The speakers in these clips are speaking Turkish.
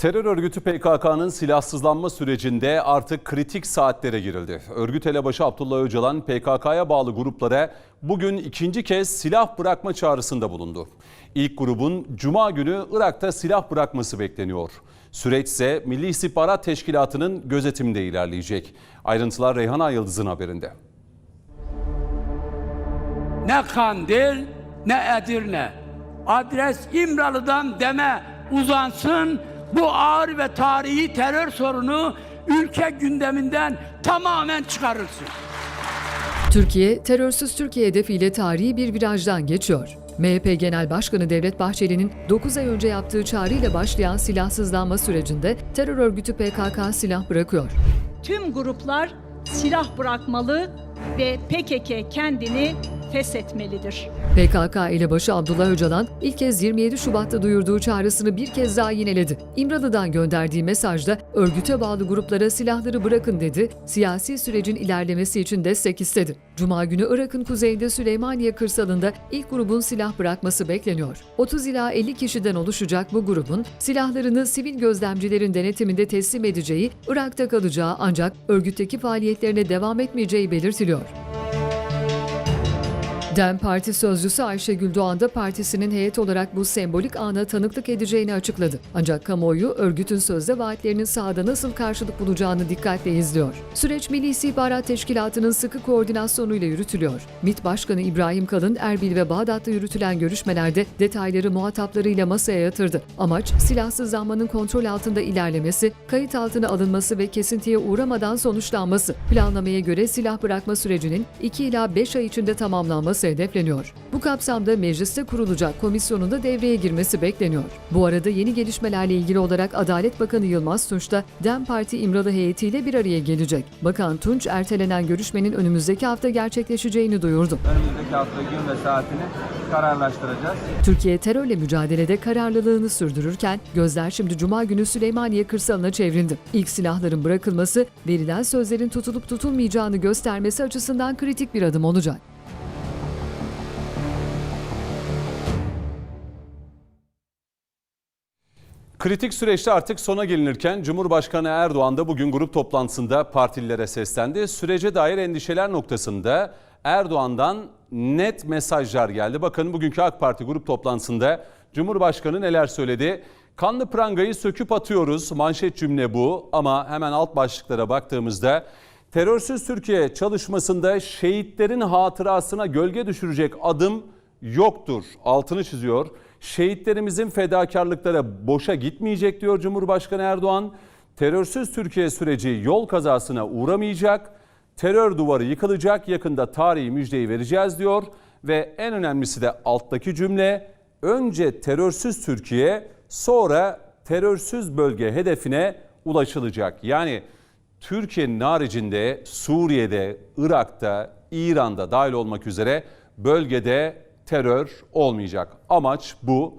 Terör örgütü PKK'nın silahsızlanma sürecinde artık kritik saatlere girildi. Örgüt elebaşı Abdullah Öcalan PKK'ya bağlı gruplara bugün ikinci kez silah bırakma çağrısında bulundu. İlk grubun cuma günü Irak'ta silah bırakması bekleniyor. Süreç ise Milli İstihbarat Teşkilatı'nın gözetiminde ilerleyecek. Ayrıntılar Reyhan Yıldız'ın haberinde. Ne Kandil ne Edirne. Adres İmralı'dan deme uzansın. Bu ağır ve tarihi terör sorunu ülke gündeminden tamamen çıkarılsın. Türkiye, terörsüz Türkiye hedefiyle tarihi bir virajdan geçiyor. MHP Genel Başkanı Devlet Bahçeli'nin 9 ay önce yaptığı çağrıyla başlayan silahsızlanma sürecinde terör örgütü PKK silah bırakıyor. tüm gruplar silah bırakmalı ve PKK kendini feshetmelidir. PKK elebaşı Abdullah Öcalan ilk kez 27 Şubat'ta duyurduğu çağrısını bir kez daha yineledi. İmralı'dan gönderdiği mesajda örgüte bağlı gruplara silahları bırakın dedi, siyasi sürecin ilerlemesi için destek istedi. Cuma günü Irak'ın kuzeyinde Süleymaniye kırsalında ilk grubun silah bırakması bekleniyor. 30 ila 50 kişiden oluşacak bu grubun silahlarını sivil gözlemcilerin denetiminde teslim edeceği, Irak'ta kalacağı ancak örgütteki faaliyetlerine devam etmeyeceği belirtiliyor. DEM Parti sözcüsü Ayşegül Doğan da partisinin heyet olarak bu sembolik ana tanıklık edeceğini açıkladı. Ancak kamuoyu örgütün sözde vaatlerinin sahada nasıl karşılık bulacağını dikkatle izliyor. Süreç Milli İstihbarat Teşkilatı'nın sıkı koordinasyonuyla yürütülüyor. MİT Başkanı İbrahim Kalın, Erbil ve Bağdat'ta yürütülen görüşmelerde detayları muhataplarıyla masaya yatırdı. Amaç silahsızlanmanın kontrol altında ilerlemesi, kayıt altına alınması ve kesintiye uğramadan sonuçlanması. Planlamaya göre silah bırakma sürecinin 2 ila 5 ay içinde tamamlanması hedefleniyor. Bu kapsamda mecliste kurulacak komisyonun da devreye girmesi bekleniyor. Bu arada yeni gelişmelerle ilgili olarak Adalet Bakanı Yılmaz Tunç da DEM Parti İmralı heyetiyle bir araya gelecek. Bakan Tunç ertelenen görüşmenin önümüzdeki hafta gerçekleşeceğini duyurdu. Önümüzdeki hafta gün ve saatini kararlaştıracağız. Türkiye terörle mücadelede kararlılığını sürdürürken gözler şimdi Cuma günü Süleymaniye kırsalına çevrildi. İlk silahların bırakılması verilen sözlerin tutulup tutulmayacağını göstermesi açısından kritik bir adım olacak. Kritik süreçte artık sona gelinirken Cumhurbaşkanı Erdoğan da bugün grup toplantısında partililere seslendi. Sürece dair endişeler noktasında Erdoğan'dan net mesajlar geldi. Bakın bugünkü AK Parti grup toplantısında Cumhurbaşkanı neler söyledi? Kanlı prangayı söküp atıyoruz. Manşet cümle bu ama hemen alt başlıklara baktığımızda terörsüz Türkiye çalışmasında şehitlerin hatırasına gölge düşürecek adım yoktur. Altını çiziyor. Şehitlerimizin fedakarlıkları boşa gitmeyecek diyor Cumhurbaşkanı Erdoğan. Terörsüz Türkiye süreci yol kazasına uğramayacak. Terör duvarı yıkılacak. Yakında tarihi müjdeyi vereceğiz diyor. Ve en önemlisi de alttaki cümle önce terörsüz Türkiye sonra terörsüz bölge hedefine ulaşılacak. Yani Türkiye'nin haricinde Suriye'de, Irak'ta, İran'da dahil olmak üzere bölgede terör olmayacak. Amaç bu.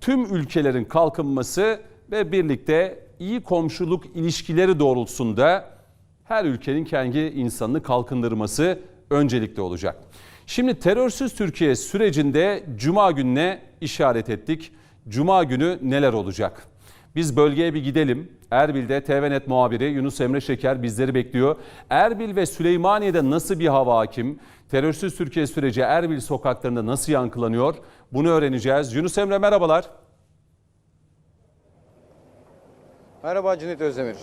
Tüm ülkelerin kalkınması ve birlikte iyi komşuluk ilişkileri doğrultusunda her ülkenin kendi insanını kalkındırması öncelikli olacak. Şimdi terörsüz Türkiye sürecinde Cuma gününe işaret ettik. Cuma günü neler olacak? Biz bölgeye bir gidelim. Erbil'de TVNet muhabiri Yunus Emre Şeker bizleri bekliyor. Erbil ve Süleymaniye'de nasıl bir hava hakim? Terörsüz Türkiye süreci Erbil sokaklarında nasıl yankılanıyor? Bunu öğreneceğiz. Yunus Emre merhabalar. Merhaba Cüneyt Özdemir.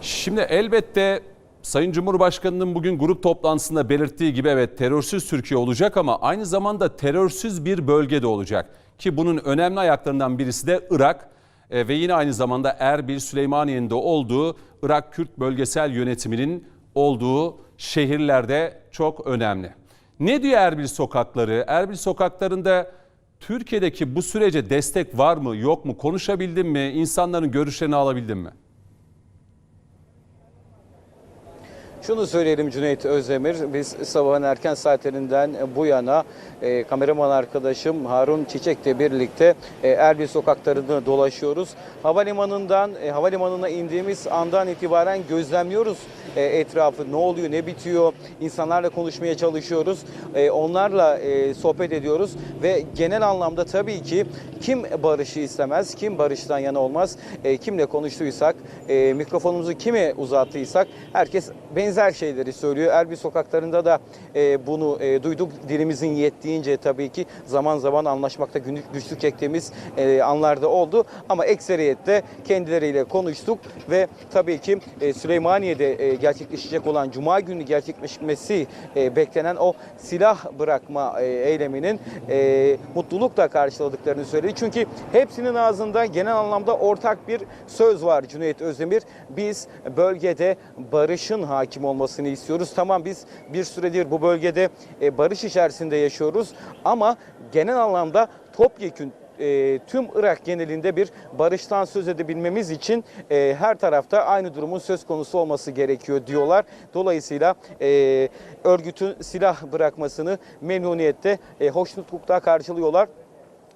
Şimdi elbette Sayın Cumhurbaşkanı'nın bugün grup toplantısında belirttiği gibi evet terörsüz Türkiye olacak ama aynı zamanda terörsüz bir bölge de olacak. Ki bunun önemli ayaklarından birisi de Irak E, ve yine aynı zamanda Erbil, Süleymaniye'nin de olduğu Irak Kürt bölgesel yönetiminin olduğu şehirlerde çok önemli. Ne diyor Erbil sokakları? Erbil sokaklarında Türkiye'deki bu sürece destek var mı yok mu konuşabildin mi? İnsanların görüşlerini alabildin mi? Şunu söyleyelim Cüneyt Özdemir. Biz sabahın erken saatlerinden bu yana e, kameraman arkadaşım Harun Çiçek'le birlikte e, Erbil sokaklarını dolaşıyoruz. Havalimanından e, havalimanına indiğimiz andan itibaren gözlemliyoruz e, etrafı ne oluyor, ne bitiyor, insanlarla konuşmaya çalışıyoruz. E, onlarla e, sohbet ediyoruz ve genel anlamda tabii ki kim barışı istemez, kim barıştan yana olmaz, kimle konuştuysak, mikrofonumuzu kime uzattıysak herkes benzer şeyleri söylüyor. Erbil sokaklarında da bunu e, duyduk. Dilimizin yettiğince tabii ki zaman zaman anlaşmakta güçlük çektiğimiz anlarda oldu. Ama ekseriyette kendileriyle konuştuk ve tabii ki Süleymaniye'de gerçekleşecek olan Cuma günü gerçekleşmesi e, beklenen o silah bırakma e, eyleminin e, mutlulukla karşıladıklarını söyledi. Çünkü hepsinin ağzında genel anlamda ortak bir söz var Cüneyt Özdemir. Biz bölgede barışın hakim olmasını istiyoruz. Tamam biz bir süredir bu bölgede e, barış içerisinde yaşıyoruz ama genel anlamda topyekün e, tüm Irak genelinde bir barıştan söz edebilmemiz için e, her tarafta aynı durumun söz konusu olması gerekiyor diyorlar. Dolayısıyla e, örgütün silah bırakmasını memnuniyette, e, hoşnutlukla karşılıyorlar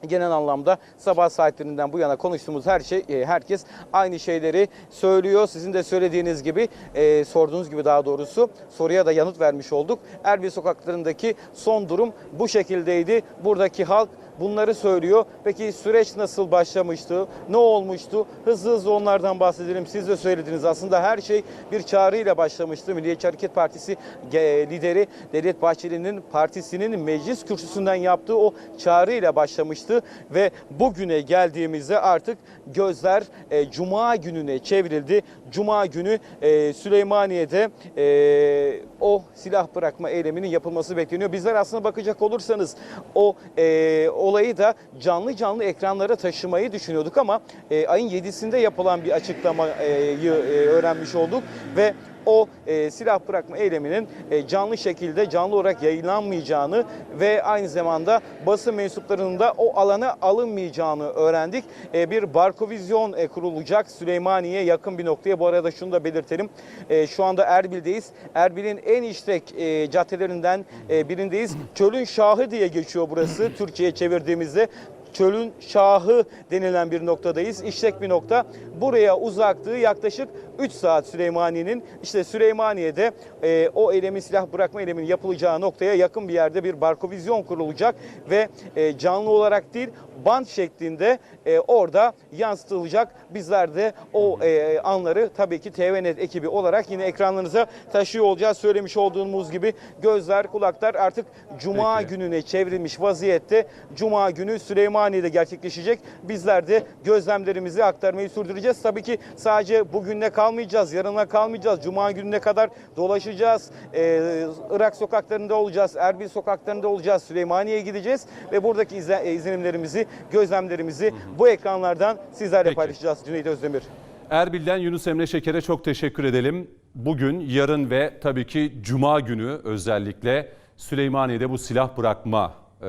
genel anlamda sabah saatlerinden bu yana konuştuğumuz her şey e, herkes aynı şeyleri söylüyor. Sizin de söylediğiniz gibi e, sorduğunuz gibi daha doğrusu soruya da yanıt vermiş olduk. Erbil sokaklarındaki son durum bu şekildeydi. Buradaki halk bunları söylüyor. Peki süreç nasıl başlamıştı? Ne olmuştu? Hızlı hızlı onlardan bahsedelim. Siz de söylediniz. Aslında her şey bir çağrıyla başlamıştı. Milliyetçi Hareket Partisi lideri Devlet Bahçeli'nin partisinin meclis kürsüsünden yaptığı o çağrıyla başlamıştı ve bugüne geldiğimizde artık gözler e, Cuma gününe çevrildi. Cuma günü e, Süleymaniye'de e, o silah bırakma eyleminin yapılması bekleniyor. Bizler aslında bakacak olursanız o e, olayı da canlı canlı ekranlara taşımayı düşünüyorduk ama e, ayın 7'sinde yapılan bir açıklamayı e, öğrenmiş olduk ve o e, silah bırakma eyleminin e, canlı şekilde canlı olarak yayınlanmayacağını ve aynı zamanda basın mensuplarının da o alana alınmayacağını öğrendik. E, bir barkovizyon e, kurulacak Süleymaniye yakın bir noktaya. Bu arada şunu da belirtelim. E, şu anda Erbil'deyiz. Erbil'in en işlek e, caddelerinden e, birindeyiz. Çölün Şahı diye geçiyor burası Türkiye'ye çevirdiğimizde çölün şahı denilen bir noktadayız. İşlek bir nokta. Buraya uzaklığı yaklaşık 3 saat Süleymaniye'nin. İşte Süleymaniye'de e, o eylemin silah bırakma eyleminin yapılacağı noktaya yakın bir yerde bir barkovizyon kurulacak ve e, canlı olarak değil band şeklinde e, orada yansıtılacak. Bizler de o e, anları tabii ki TVNet ekibi olarak yine ekranlarınıza taşıyor olacağız. Söylemiş olduğumuz gibi gözler kulaklar artık Cuma Peki. gününe çevrilmiş vaziyette. Cuma günü Süleymaniye'de gerçekleşecek. Bizler de gözlemlerimizi aktarmayı sürdüreceğiz. Tabii ki sadece bugünle kalmayacağız, yarına kalmayacağız. Cuma gününe kadar dolaşacağız. Ee, Irak sokaklarında olacağız, Erbil sokaklarında olacağız, Süleymaniye'ye gideceğiz ve buradaki izle- izlenimlerimizi, gözlemlerimizi bu ekranlardan sizlerle Peki. paylaşacağız Cüneyt Özdemir. Erbil'den Yunus Emre Şeker'e çok teşekkür edelim. Bugün, yarın ve tabii ki Cuma günü özellikle Süleymaniye'de bu silah bırakma e,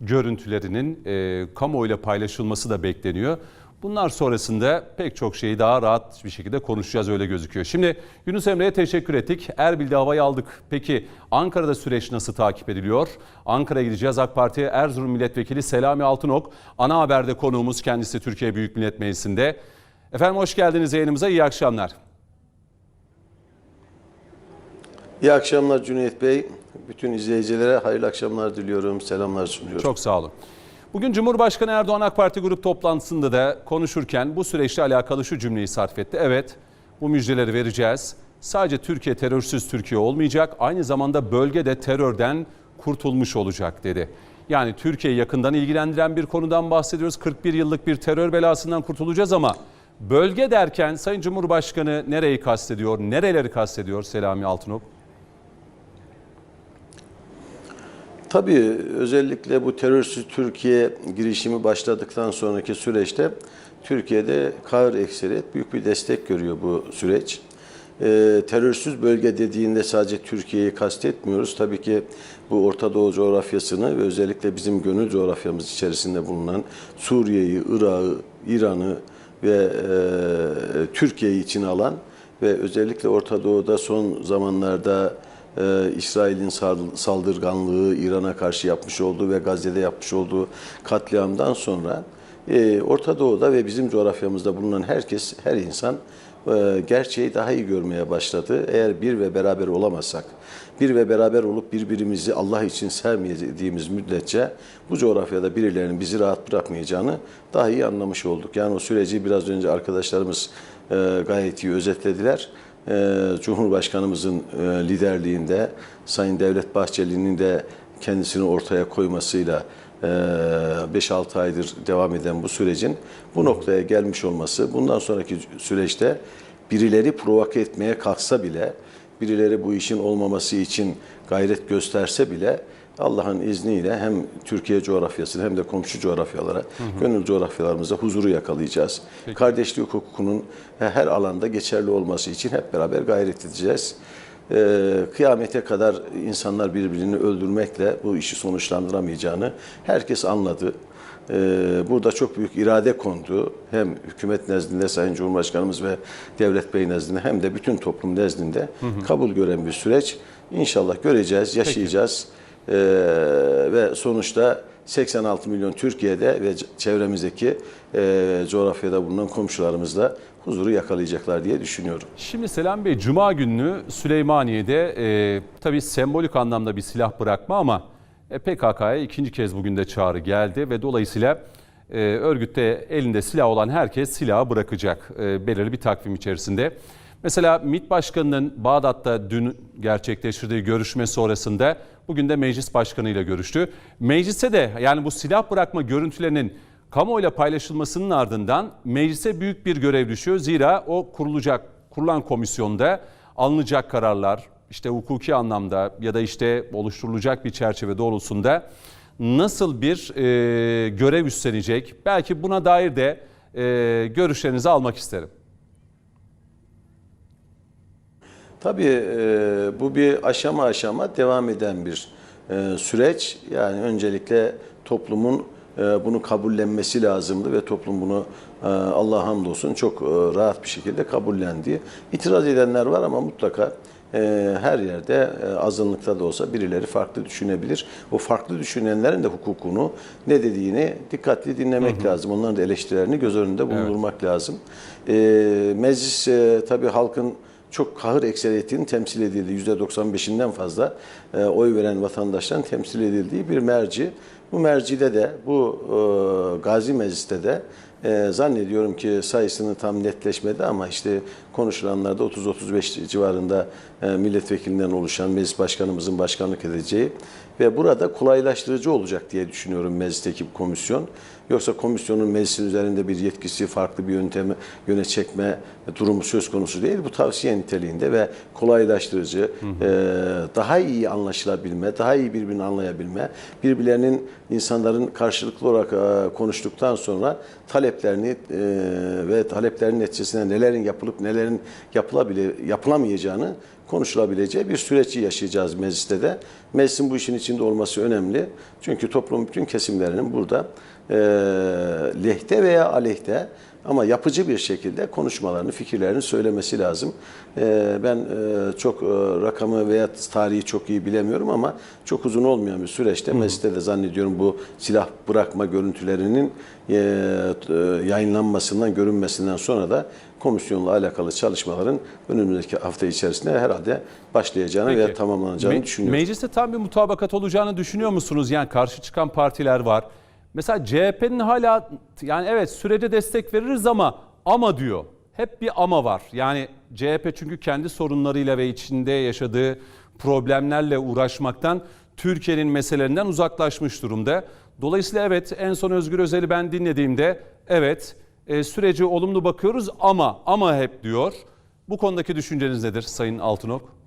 görüntülerinin e, kamuoyuyla paylaşılması da bekleniyor. Bunlar sonrasında pek çok şeyi daha rahat bir şekilde konuşacağız öyle gözüküyor. Şimdi Yunus Emre'ye teşekkür ettik. Erbil'de havayı aldık. Peki Ankara'da süreç nasıl takip ediliyor? Ankara'ya gideceğiz. AK Parti Erzurum Milletvekili Selami Altınok. Ana haberde konuğumuz kendisi Türkiye Büyük Millet Meclisi'nde. Efendim hoş geldiniz yayınımıza. İyi akşamlar. İyi akşamlar Cüneyt Bey. Bütün izleyicilere hayırlı akşamlar diliyorum. Selamlar sunuyorum. Çok sağ olun. Bugün Cumhurbaşkanı Erdoğan AK Parti grup toplantısında da konuşurken bu süreçle alakalı şu cümleyi sarf etti. Evet bu müjdeleri vereceğiz. Sadece Türkiye terörsüz Türkiye olmayacak. Aynı zamanda bölgede terörden kurtulmuş olacak dedi. Yani Türkiye'yi yakından ilgilendiren bir konudan bahsediyoruz. 41 yıllık bir terör belasından kurtulacağız ama bölge derken Sayın Cumhurbaşkanı nereyi kastediyor, nereleri kastediyor Selami Altınok? Tabii özellikle bu terörsüz Türkiye girişimi başladıktan sonraki süreçte Türkiye'de kahır ekseriyet büyük bir destek görüyor bu süreç. Ee, terörsüz bölge dediğinde sadece Türkiye'yi kastetmiyoruz. Tabii ki bu Orta Doğu coğrafyasını ve özellikle bizim gönül coğrafyamız içerisinde bulunan Suriye'yi, Irak'ı, İran'ı ve e, Türkiye'yi içine alan ve özellikle Orta Doğu'da son zamanlarda e, İsrail'in sal- saldırganlığı, İran'a karşı yapmış olduğu ve Gazze'de yapmış olduğu katliamdan sonra e, Orta Doğu'da ve bizim coğrafyamızda bulunan herkes, her insan e, gerçeği daha iyi görmeye başladı. Eğer bir ve beraber olamazsak, bir ve beraber olup birbirimizi Allah için sevmediğimiz müddetçe bu coğrafyada birilerinin bizi rahat bırakmayacağını daha iyi anlamış olduk. Yani o süreci biraz önce arkadaşlarımız e, gayet iyi özetlediler. E, Cumhurbaşkanımızın e, liderliğinde, Sayın Devlet Bahçeli'nin de kendisini ortaya koymasıyla e, 5-6 aydır devam eden bu sürecin bu noktaya gelmiş olması, bundan sonraki süreçte birileri provoke etmeye kalksa bile, birileri bu işin olmaması için gayret gösterse bile Allah'ın izniyle hem Türkiye coğrafyasını hem de komşu coğrafyalara, gönül coğrafyalarımıza huzuru yakalayacağız. Kardeşlik hukukunun her alanda geçerli olması için hep beraber gayret edeceğiz. Ee, kıyamete kadar insanlar birbirini öldürmekle bu işi sonuçlandıramayacağını herkes anladı. Ee, burada çok büyük irade kondu. Hem hükümet nezdinde Sayın Cumhurbaşkanımız ve Devlet Bey nezdinde hem de bütün toplum nezdinde kabul gören bir süreç. İnşallah göreceğiz, yaşayacağız. Ee, ve sonuçta 86 milyon Türkiye'de ve çevremizdeki e, coğrafyada bulunan komşularımızla huzuru yakalayacaklar diye düşünüyorum. Şimdi Selam Bey, Cuma günü Süleymaniye'de e, tabii sembolik anlamda bir silah bırakma ama e, PKK'ya ikinci kez bugün de çağrı geldi ve dolayısıyla e, örgütte elinde silah olan herkes silahı bırakacak e, belirli bir takvim içerisinde. Mesela MİT Başkanı'nın Bağdat'ta dün gerçekleştirdiği görüşme sonrasında bugün de meclis başkanıyla görüştü. Meclise de yani bu silah bırakma görüntülerinin kamuoyuyla paylaşılmasının ardından meclise büyük bir görev düşüyor. Zira o kurulacak, kurulan komisyonda alınacak kararlar işte hukuki anlamda ya da işte oluşturulacak bir çerçeve doğrultusunda nasıl bir e, görev üstlenecek? Belki buna dair de e, görüşlerinizi almak isterim. Tabii e, bu bir aşama aşama devam eden bir e, süreç. Yani öncelikle toplumun e, bunu kabullenmesi lazımdı ve toplum bunu e, Allah'a hamdolsun çok e, rahat bir şekilde kabullendi. İtiraz edenler var ama mutlaka e, her yerde e, azınlıkta da olsa birileri farklı düşünebilir. O farklı düşünenlerin de hukukunu ne dediğini dikkatli dinlemek lazım. Onların da eleştirilerini göz önünde bulundurmak lazım. E, meclis tabii halkın çok kahır ekseriyetinin temsil edildiği, %95'inden fazla e, oy veren vatandaşların temsil edildiği bir merci. Bu mercide de, bu e, Gazi Meclis'te de e, zannediyorum ki sayısını tam netleşmedi ama işte konuşulanlarda 30-35 civarında e, milletvekilinden oluşan meclis başkanımızın başkanlık edeceği ve burada kolaylaştırıcı olacak diye düşünüyorum meclisteki komisyon. Yoksa komisyonun meclisin üzerinde bir yetkisi, farklı bir yöntemi yöne çekme durumu söz konusu değil. Bu tavsiye niteliğinde ve kolaylaştırıcı, e, daha iyi anlaşılabilme, daha iyi birbirini anlayabilme, birbirlerinin insanların karşılıklı olarak e, konuştuktan sonra taleplerini e, ve taleplerin neticesinde nelerin yapılıp nelerin yapılabile, yapılamayacağını konuşulabileceği bir süreci yaşayacağız mecliste de. Meclisin bu işin içinde olması önemli. Çünkü toplumun bütün kesimlerinin burada e, lehte veya aleyhte ama yapıcı bir şekilde konuşmalarını, fikirlerini söylemesi lazım. E, ben e, çok e, rakamı veya tarihi çok iyi bilemiyorum ama çok uzun olmayan bir süreçte mecliste de zannediyorum bu silah bırakma görüntülerinin e, yayınlanmasından, görünmesinden sonra da komisyonla alakalı çalışmaların önümüzdeki hafta içerisinde herhalde başlayacağını Peki. veya tamamlanacağını Me- düşünüyorum. Mecliste tam bir mutabakat olacağını düşünüyor musunuz? Yani karşı çıkan partiler var. Mesela CHP'nin hala yani evet sürece destek veririz ama ama diyor. Hep bir ama var. Yani CHP çünkü kendi sorunlarıyla ve içinde yaşadığı problemlerle uğraşmaktan Türkiye'nin meselelerinden uzaklaşmış durumda. Dolayısıyla evet en son Özgür Özel'i ben dinlediğimde evet e, süreci olumlu bakıyoruz ama ama hep diyor. Bu konudaki düşünceniz nedir Sayın Altınok?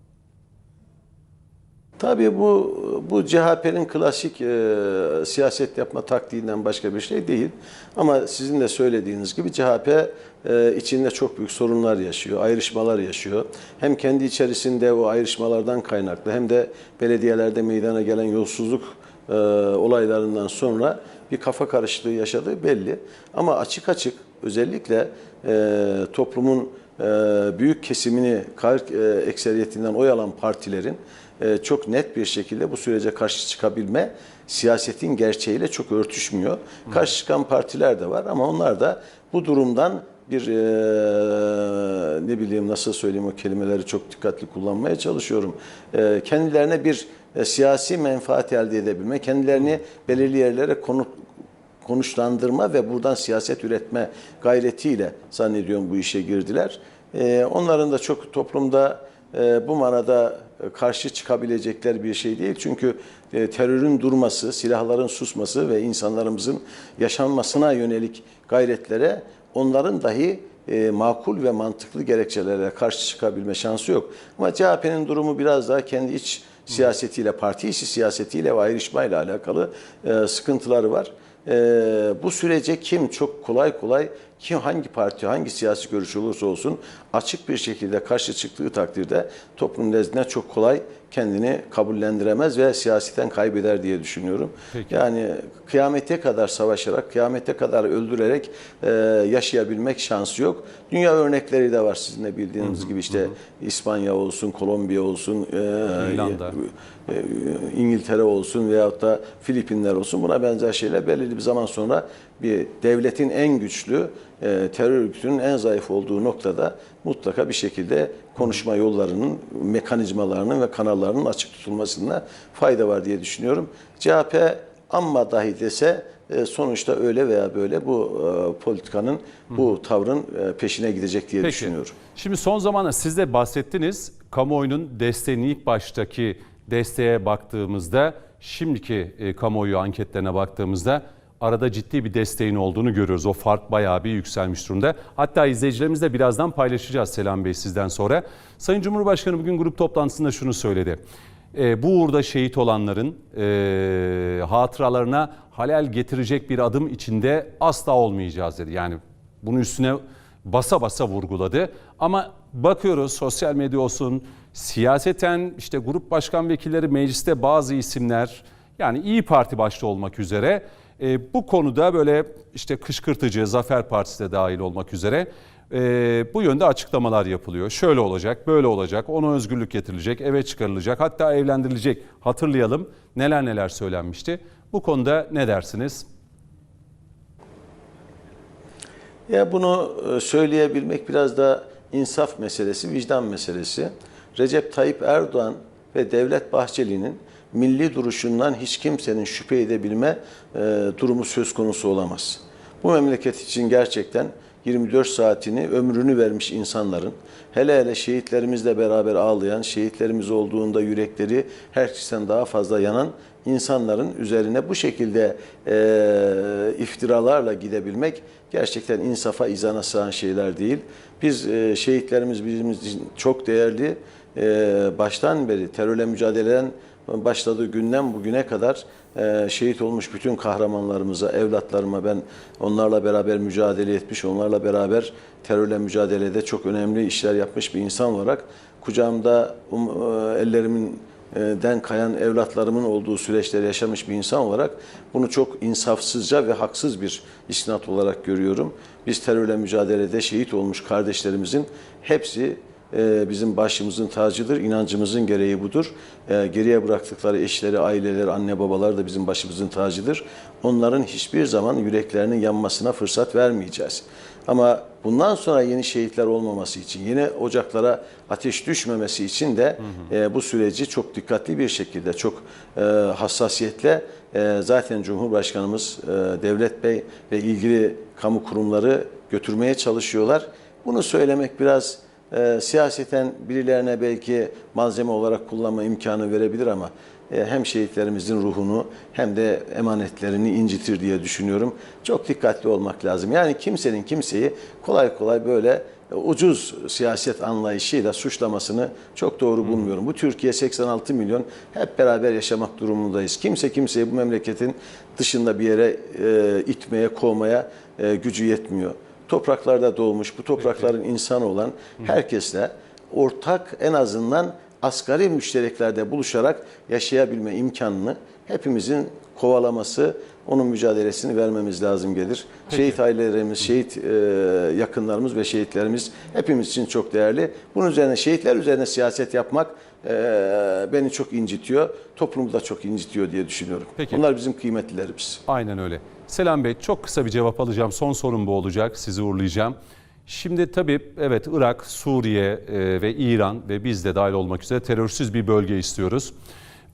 Tabii bu bu CHP'nin klasik e, siyaset yapma taktiğinden başka bir şey değil. Ama sizin de söylediğiniz gibi CHP e, içinde çok büyük sorunlar yaşıyor, ayrışmalar yaşıyor. Hem kendi içerisinde o ayrışmalardan kaynaklı hem de belediyelerde meydana gelen yolsuzluk e, olaylarından sonra bir kafa karışıklığı yaşadığı belli. Ama açık açık özellikle e, toplumun e, büyük kesimini e, ekseriyetinden oy alan partilerin e, çok net bir şekilde bu sürece karşı çıkabilme siyasetin gerçeğiyle çok örtüşmüyor. Karşı çıkan partiler de var ama onlar da bu durumdan bir eee, ne bileyim nasıl söyleyeyim o kelimeleri çok dikkatli kullanmaya çalışıyorum. Eee, kendilerine bir e, siyasi menfaat elde edebilme, kendilerini belirli yerlere konu, konuşlandırma ve buradan siyaset üretme gayretiyle zannediyorum bu işe girdiler. Eee, onların da çok toplumda eee, bu manada e, karşı çıkabilecekler bir şey değil. Çünkü e, terörün durması, silahların susması ve insanlarımızın yaşanmasına yönelik gayretlere onların dahi e, makul ve mantıklı gerekçelerle karşı çıkabilme şansı yok. Ama CHP'nin durumu biraz daha kendi iç siyasetiyle, parti içi siyasetiyle ve ayrışmayla alakalı e, sıkıntıları var. E, bu sürece kim çok kolay kolay kim hangi parti, hangi siyasi görüş olursa olsun açık bir şekilde karşı çıktığı takdirde toplum nezdinde çok kolay kendini kabullendiremez ve siyaseten kaybeder diye düşünüyorum. Yani kıyamete kadar savaşarak, kıyamete kadar öldürerek e, yaşayabilmek şansı yok. Dünya örnekleri de var sizin de bildiğiniz gibi işte İspanya olsun, Kolombiya olsun, e, İrlanda. e, İngiltere olsun veyahut da Filipinler olsun buna benzer şeyler belirli bir zaman sonra bir devletin en güçlü, e, terör örgütünün en zayıf olduğu noktada mutlaka bir şekilde konuşma yollarının, mekanizmalarının ve kanallarının açık tutulmasında fayda var diye düşünüyorum. CHP amma dahi dese e, sonuçta öyle veya böyle bu e, politikanın, bu tavrın e, peşine gidecek diye Peki. düşünüyorum. Şimdi son zamanlarda siz de bahsettiniz. Kamuoyunun desteğini ilk baştaki desteğe baktığımızda, şimdiki kamuoyu anketlerine baktığımızda arada ciddi bir desteğin olduğunu görüyoruz. O fark bayağı bir yükselmiş durumda. Hatta izleyicilerimizle birazdan paylaşacağız Selam Bey sizden sonra. Sayın Cumhurbaşkanı bugün grup toplantısında şunu söyledi. E, bu uğurda şehit olanların e, hatıralarına halel getirecek bir adım içinde asla olmayacağız dedi. Yani bunun üstüne basa basa vurguladı. Ama bakıyoruz sosyal medya olsun, siyaseten işte grup başkan vekilleri mecliste bazı isimler yani İyi Parti başta olmak üzere e, bu konuda böyle işte kışkırtıcı, Zafer Partisi de dahil olmak üzere e, bu yönde açıklamalar yapılıyor. Şöyle olacak, böyle olacak, ona özgürlük getirilecek, eve çıkarılacak, hatta evlendirilecek. Hatırlayalım neler neler söylenmişti. Bu konuda ne dersiniz? Ya bunu e, söyleyebilmek biraz da insaf meselesi, vicdan meselesi. Recep Tayyip Erdoğan ve Devlet Bahçeli'nin milli duruşundan hiç kimsenin şüphe edebilme e, durumu söz konusu olamaz. Bu memleket için gerçekten 24 saatini, ömrünü vermiş insanların, hele hele şehitlerimizle beraber ağlayan, şehitlerimiz olduğunda yürekleri herkesten daha fazla yanan insanların üzerine bu şekilde e, iftiralarla gidebilmek gerçekten insafa, izana sığan şeyler değil. Biz e, şehitlerimiz bizim için çok değerli. E, baştan beri terörle mücadeleden başladığı günden bugüne kadar e, şehit olmuş bütün kahramanlarımıza, evlatlarıma ben onlarla beraber mücadele etmiş, onlarla beraber terörle mücadelede çok önemli işler yapmış bir insan olarak kucağımda um, e, ellerimin e, den kayan evlatlarımın olduğu süreçleri yaşamış bir insan olarak bunu çok insafsızca ve haksız bir isnat olarak görüyorum. Biz terörle mücadelede şehit olmuş kardeşlerimizin hepsi e, bizim başımızın tacıdır, inancımızın gereği budur. E, Geriye bıraktıkları eşleri, aileleri, anne babalar da bizim başımızın tacıdır. Onların hiçbir zaman yüreklerinin yanmasına fırsat vermeyeceğiz. Ama bundan sonra yeni şehitler olmaması için, yeni ocaklara ateş düşmemesi için de e, bu süreci çok dikkatli bir şekilde, çok e, hassasiyetle e, zaten Cumhurbaşkanımız, e, Devlet Bey ve ilgili kamu kurumları götürmeye çalışıyorlar. Bunu söylemek biraz e, siyaseten birilerine belki malzeme olarak kullanma imkanı verebilir ama e, hem şehitlerimizin ruhunu hem de emanetlerini incitir diye düşünüyorum. Çok dikkatli olmak lazım. Yani kimsenin kimseyi kolay kolay böyle e, ucuz siyaset anlayışıyla suçlamasını çok doğru bulmuyorum. Bu Türkiye 86 milyon hep beraber yaşamak durumundayız. Kimse kimseyi bu memleketin dışında bir yere e, itmeye, kovmaya e, gücü yetmiyor topraklarda doğmuş, bu toprakların insanı olan herkesle ortak en azından asgari müştereklerde buluşarak yaşayabilme imkanını hepimizin kovalaması, onun mücadelesini vermemiz lazım gelir. Şehit ailelerimiz, şehit e, yakınlarımız ve şehitlerimiz hepimiz için çok değerli. Bunun üzerine şehitler üzerine siyaset yapmak e, beni çok incitiyor. Toplumu da çok incitiyor diye düşünüyorum. Peki. Bunlar bizim kıymetlilerimiz. Aynen öyle. Selam Bey çok kısa bir cevap alacağım. Son sorum bu olacak. Sizi uğurlayacağım. Şimdi tabii evet Irak, Suriye e, ve İran ve biz de dahil olmak üzere terörsüz bir bölge istiyoruz.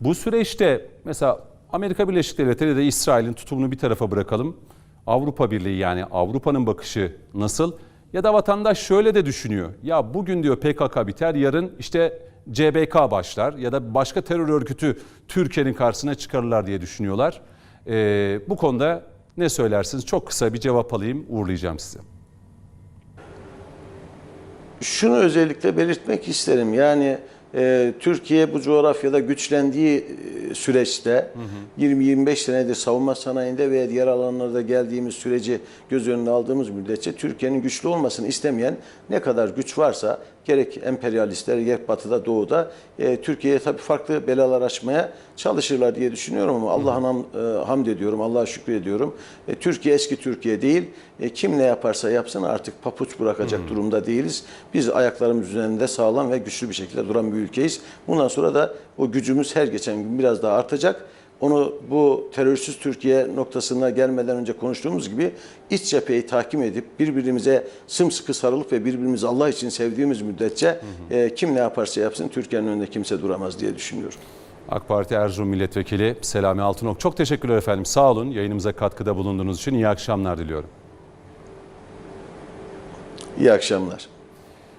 Bu süreçte mesela Amerika Birleşik Devletleri da İsrail'in tutumunu bir tarafa bırakalım. Avrupa Birliği yani Avrupa'nın bakışı nasıl? Ya da vatandaş şöyle de düşünüyor. Ya bugün diyor PKK biter, yarın işte CBK başlar ya da başka terör örgütü Türkiye'nin karşısına çıkarırlar diye düşünüyorlar. Ee, bu konuda ne söylersiniz? Çok kısa bir cevap alayım, uğurlayacağım sizi. Şunu özellikle belirtmek isterim. Yani e, Türkiye bu coğrafyada güçlendiği e, süreçte 20-25 senedir savunma sanayinde ve diğer alanlarda geldiğimiz süreci göz önüne aldığımız müddetçe Türkiye'nin güçlü olmasını istemeyen ne kadar güç varsa gerek emperyalistler gerek batıda doğuda e, Türkiye'ye tabii farklı belalar açmaya çalışırlar diye düşünüyorum ama Allah'a ham, e, hamd ediyorum, Allah'a şükrediyorum. E, Türkiye eski Türkiye değil. Kim ne yaparsa yapsın artık papuç bırakacak durumda değiliz. Biz ayaklarımız üzerinde sağlam ve güçlü bir şekilde duran bir ülkeyiz. Bundan sonra da o gücümüz her geçen gün biraz daha artacak. Onu bu terörsüz Türkiye noktasına gelmeden önce konuştuğumuz gibi iç cepheyi tahkim edip birbirimize sımsıkı sarılıp ve birbirimizi Allah için sevdiğimiz müddetçe e, kim ne yaparsa yapsın Türkiye'nin önünde kimse duramaz diye düşünüyorum. AK Parti Erzurum Milletvekili Selami Altınok. Çok teşekkürler efendim. Sağ olun. Yayınımıza katkıda bulunduğunuz için iyi akşamlar diliyorum. İyi akşamlar.